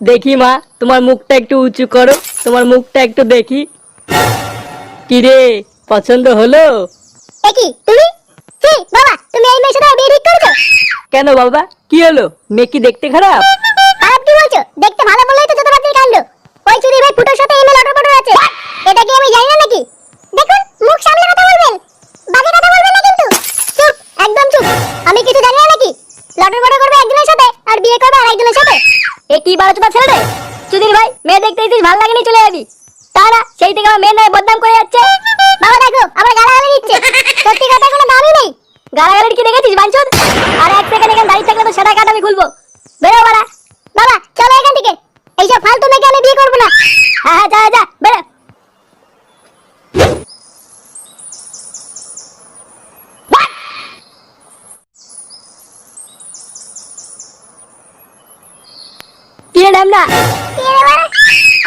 দেখি মা তোমার মুখটা একটু উঁচু করো তোমার মুখটা একটু দেখি। কিরে পছন্দ হলো? কি তুমি? ছি বাবা তুমি এই মেয়ের সাথে বিয়ে ঠিক করেছ? কেন বাবা কি হলো? মেয়ে কি দেখতে খারাপ? খারাপ কি বলছো? দেখতে ভালো বললেই তো যত রাত্রির কাণ্ড ওই চুরি ভাই ফুটোর সাথে অটো পটো আছে। এটা কি আমি জানি না নাকি? দেখুন মুখ সামলে কথা বলবেন।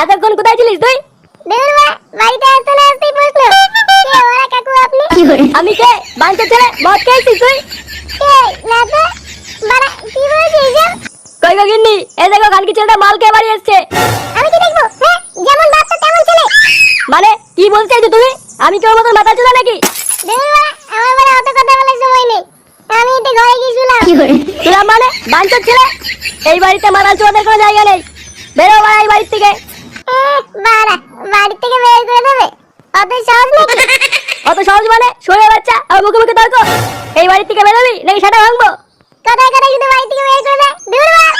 এতক্ষণ কোথায় ছিলিস তুই? বাড়িতে আসতে না আসতেই প্রশ্ন। কে ওরা কাকু আপনি? আমি কে? বাঞ্চের ছেলে মদ খেয়েছিস তুই? কে? না তো বাড়া কি বলছিস? কই গো গিন্নি? এই দেখো কালকে ছেলেটা মাল খেয়ে বাড়ি এসছে। আমি কি দেখব? হ্যাঁ যেমন বাচ্চা তেমন ছেলে। মানে কি বলতে চাইছো তুমি? আমি কেউ মতন মাথা চুলা নাকি? আমার বাড়া অত কথা বলার সময় নেই। আমি একটু ঘরে গিয়ে শুলাম। তোরা মানে? বাঞ্চের ছেলে? এই বাড়িতে মারাল চোয়াদের কোনো জায়গা নেই। বেরো বাড়া এই বাড়ির থেকে। বাড়া বাড়ি থেকে বের করে দেবে? অত সহজ নাকি? অত সহজ মানে? শোয়ে বাচ্চা আর মুখে মুখে তর্ক। এই বাড়ির থেকে বেরোবি নাকি সেটা ভাঙবো? কোথায় কোথায় শুধু বাড়ি থেকে বের করে দেয়? দূর বাড়া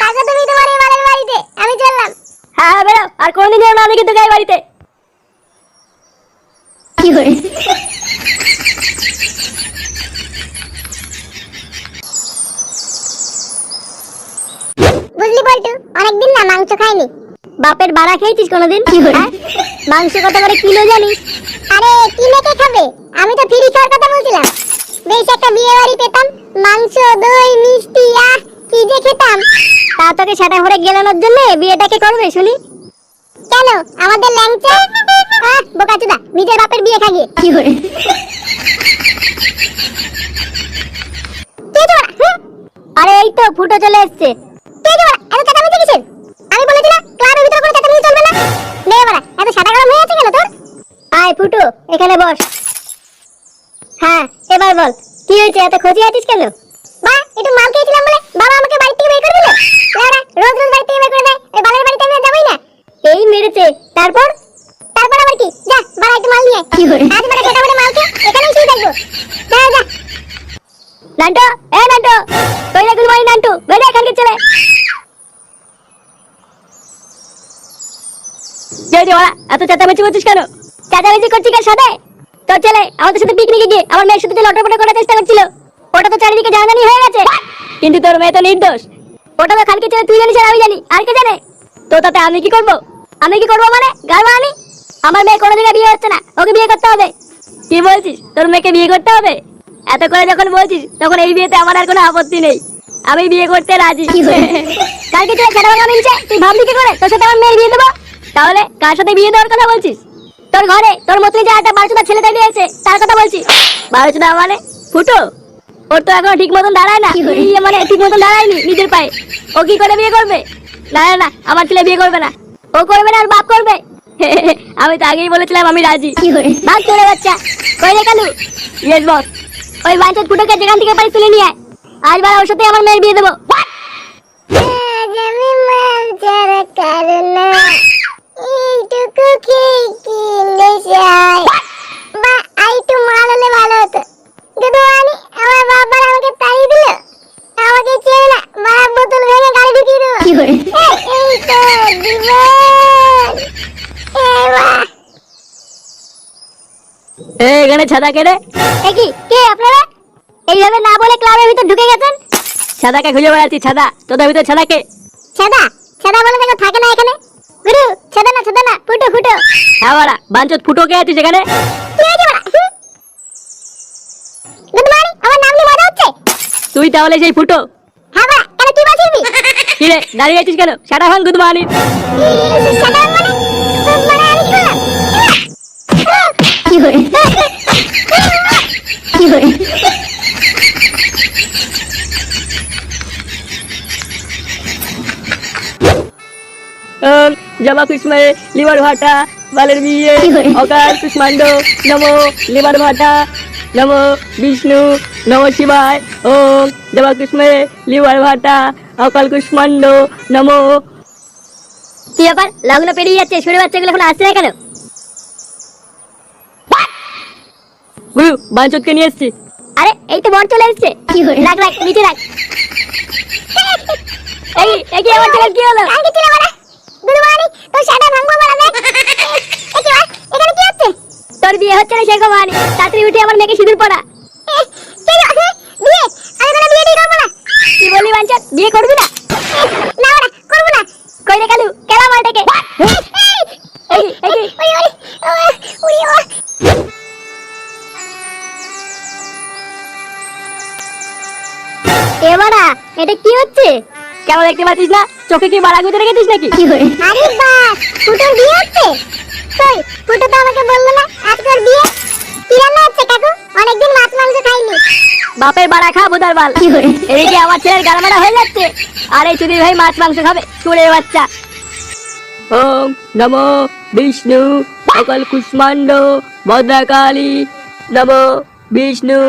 কাকু তুমি তোমার এই বাড়ির বাড়িতে আমি চললাম। হ্যাঁ হ্যাঁ বেরো আর কোনোদিন যেন না দেখি তোকে এই বাড়িতে। কি করে বুঝলি বলটু অনেকদিন না মাংস খাইনি। বাপের বাড়া খেয়েছিস কোনোদিন? কি করে? মাংস কত করে কিলো জানিস? আরে কিনে কে খাবে? আমি তো ফ্রি খাওয়ার কথা বলছিলাম। বেশ একটা বিয়ে বাড়ি পেতাম মাংস দই মিষ্টি আহ কি যে খেতাম। তা তোকে সেটা ভরে গেলানোর জন্য বিয়েটাকে করবে শুনি। কেন? আমাদের ল্যাংচা? আহ বোকাচুদা নিজের বাপের বিয়ে খাগিয়ে। কি করে? আরে এই তো ফুটো চলে এসেছে। কে তোরা? এত ফুটো এখানে বস। হ্যাঁ এবার বল কি হয়েছে? এত খোঁজে আছিস কেন? বা একটু মাল খেয়েছিলাম বলে বাবা আমাকে বাড়ি থেকে বের করে দিল। লাউড়া রোজ রোজ বাড়ি থেকে বের করে দেয়। এই বালের বাড়িতে আমি যাবোই না। এই মেরেছে। তারপর? তারপর আবার কি? যা বাড়া একটু মাল নিয়ে কি করে? আজ বাড়া খেটা বলে মাল খেয়ে এখানেই শুয়ে থাকব। যা যা। নান্টু এ নান্টু তুই না মর্নিং নান্টু বেরো এখানকে ছেলে। যে যে ওরা এত চেঁচামেচি করছিস কেন? চেঁচামেচি করছি কার সাথে? তোর ছেলে আমাদের সাথে পিকনিকে গিয়ে আমার মেয়ের সাথে লটরপট করার চেষ্টা করছিল ওটা তো চারিদিকে জানাজানি হয়ে গেছে। কিন্তু তোর মেয়ে তো নির্দোষ। ওটা তো খালকে ছেলে তুই জানিস আর আমি জানি। আর কে জানে? তো তাতে আমি কি করব? আমি কি করব মানে? গার মানি আমার মেয়ে কোনো জায়গায় বিয়ে হচ্ছে না। ওকে বিয়ে করতে হবে। কি বলছিস? তোর মেয়েকে বিয়ে করতে হবে? এত করে যখন বলছিস তখন এই বিয়েতে আমার আর কোনো আপত্তি নেই। আমি বিয়ে করতে রাজি। কালকে ছেলে ভাঙা মিলছে? তুই ভাবলি কি করে? তোর সাথে আমার মেয়ের বিয়ে দেবো? তাহলে কার সাথে বিয়ে দেওয়ার কথা বলছিস? তোর ঘরে তোর মতনই যে একটা বারোচোদা ছেলে দাঁড়িয়ে আছে তার কথা বলছি। বারোচোদা মানে ফুটো? ওর তো এখনও ঠিক মতন দাঁড়ায় না। ইয়ে মানে ঠিক মতন দাঁড়ায়নি নিজের পায়ে। ও কি করে বিয়ে করবে? না না না আমার ছেলে বিয়ে করবে না। ও করবে না আর বাপ করবে? আমি তো আগেই বলেছিলাম আমি রাজি। ভাগ চলে বাচ্চা। কই রে কালু? Yes boss. ওই বাঞ্চত ফুটোকে যেখান থেকে পারি তুলে নিয়ে আয়। আজ বার ওর সাথে আমার মেয়ের বিয়ে দেবো। কারণা এইটুকু খেয়ে কিনলে চাই বা আইটু মাল হলে ভালো হতো যদি আনি আমার বাবার আমাকে তাড়িয়ে দিল আমাকে চেনে না বাবার বোতল ভেঙে গাড়ি ঢুকিয়ে দেবো এই তো জীবন এ, এখানে ছাদা কেড়ে এ কি? কে আপনারা? এইভাবে না বলে ক্লাবের ভিতর ঢুকে গেছেন? ছাদাকে খুঁজে বেড়াচ্ছি ছাদা তোদের ভিতরে ছাদাকে ছাদা ছাদা বলে দেখো থাকে না এখানে। গুরু ছাদা না ছাদা না ফুটো ফুটো। হ্যাঁ বাড়া বাঞ্চত ফুটো কে আছিস এখানে তুই তাহলে সেই ফুটো। হ্যাঁ বাড়া কেন তুই বলছিস কি রে দাঁড়িয়ে আছিস কেন? সাটা ভাঙ গুদ মানি জবা কুষ্মে লিভার ভাটা বালের বিয়ে অকাল কুষ্মাণ্ড নম লিভার ভাটা নম বিষ্ণু নম শিবায় ওম জবা কুষ্মে লিভার ভাটা অকাল কুষ্মাণ্ড নম। কি ব্যাপার? লগ্ন পেরিয়ে যাচ্ছে শুনে বাচ্চাগুলো এখন আসছে না কেন গুরু বাঞ্চতকে নিয়ে এসছি। আরে এই তো বর চলে এসছে। রাখ রাখ নিচে রাখ। এই এই কি আমার ছেলের কি হলো? ভাঙবো কি এখানে কি হচ্ছে? তোর বিয়ে হচ্ছে না মানে তাড়াতাড়ি উঠে আমার মেয়েকে সিঁদুর কি বললি বাঞ্চত বিয়ে করবি না? না ওরা করব না। কই রে কালু? কেলা মালটাকে? এই এই কি? ওরে ওরে ওরে ওরে এবারা এটা কি হচ্ছে? কেমন দেখতে পাচ্ছিস না? চোখে কি বাড়া গুঁজে রেখেছিস নাকি? আরে বাস ফুটোর বিয়ে হচ্ছে? কই ফুটো তো আমাকে বলল না আজকে ওর বিয়ে? কি রান্না হচ্ছে কাকু? অনেকদিন মাছ মাংস খাইনি। বাপের বাড়া খা বাল এদিকে আমার ছেলের হয়ে যাচ্ছে। আর এই চুদির ভাই মাছ মাংস খাবে চুরের বাচ্চা। ওম নম বিষ্ণু অকল কুষ্মাণ্ড ভদ্রাকালী। নম বিষ্ণু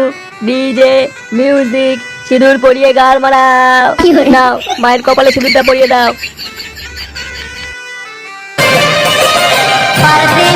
ডিজে মিউজিক সিঁদুর পরিয়ে গাল মারাও। নাও মায়ের কপালে সিঁদুরটা পরিয়ে দাও। पर्दे